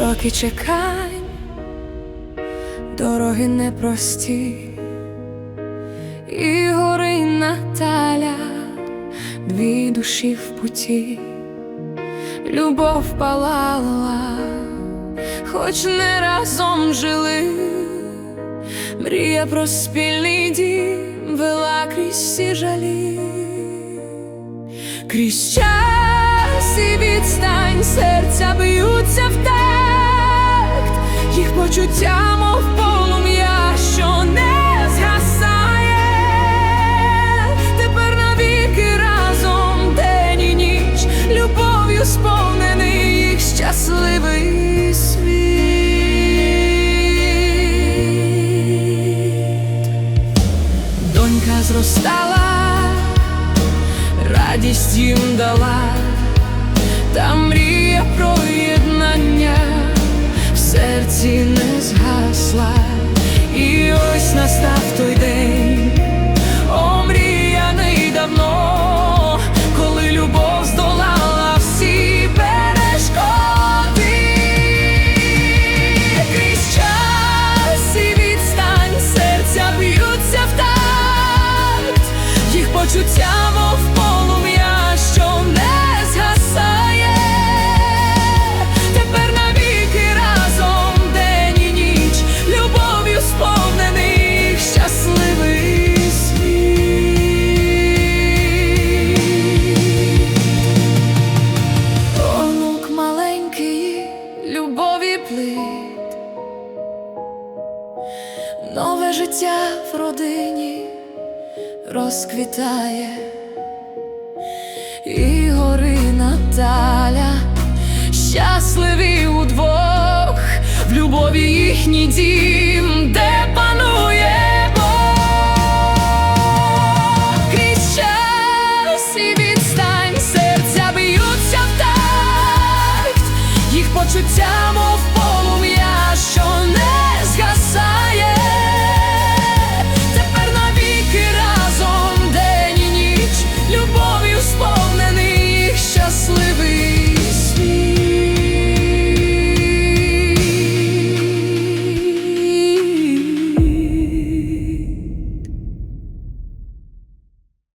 роки чекань, дороги непрості, і гори Наталя, дві душі в путі, любов палала, хоч не разом жили, мрія про спільний дім вела крізь всі жалі. Крізь час і відстань серця б'ються в їх почуття, мов полум'я, що не згасає, тепер навіки разом день і ніч, любов'ю сповнений їх щасливий світ. Донька зростала радість їм дала, та мрія про єднання почуття, мов полум'я, що не згасає, тепер навіки разом день і ніч, любов'ю сповнений щасливий світ. Онук маленький, любові плит, нове життя в родині розквітає, і гори Наталя, щасливі удвох, в любові їхній дім,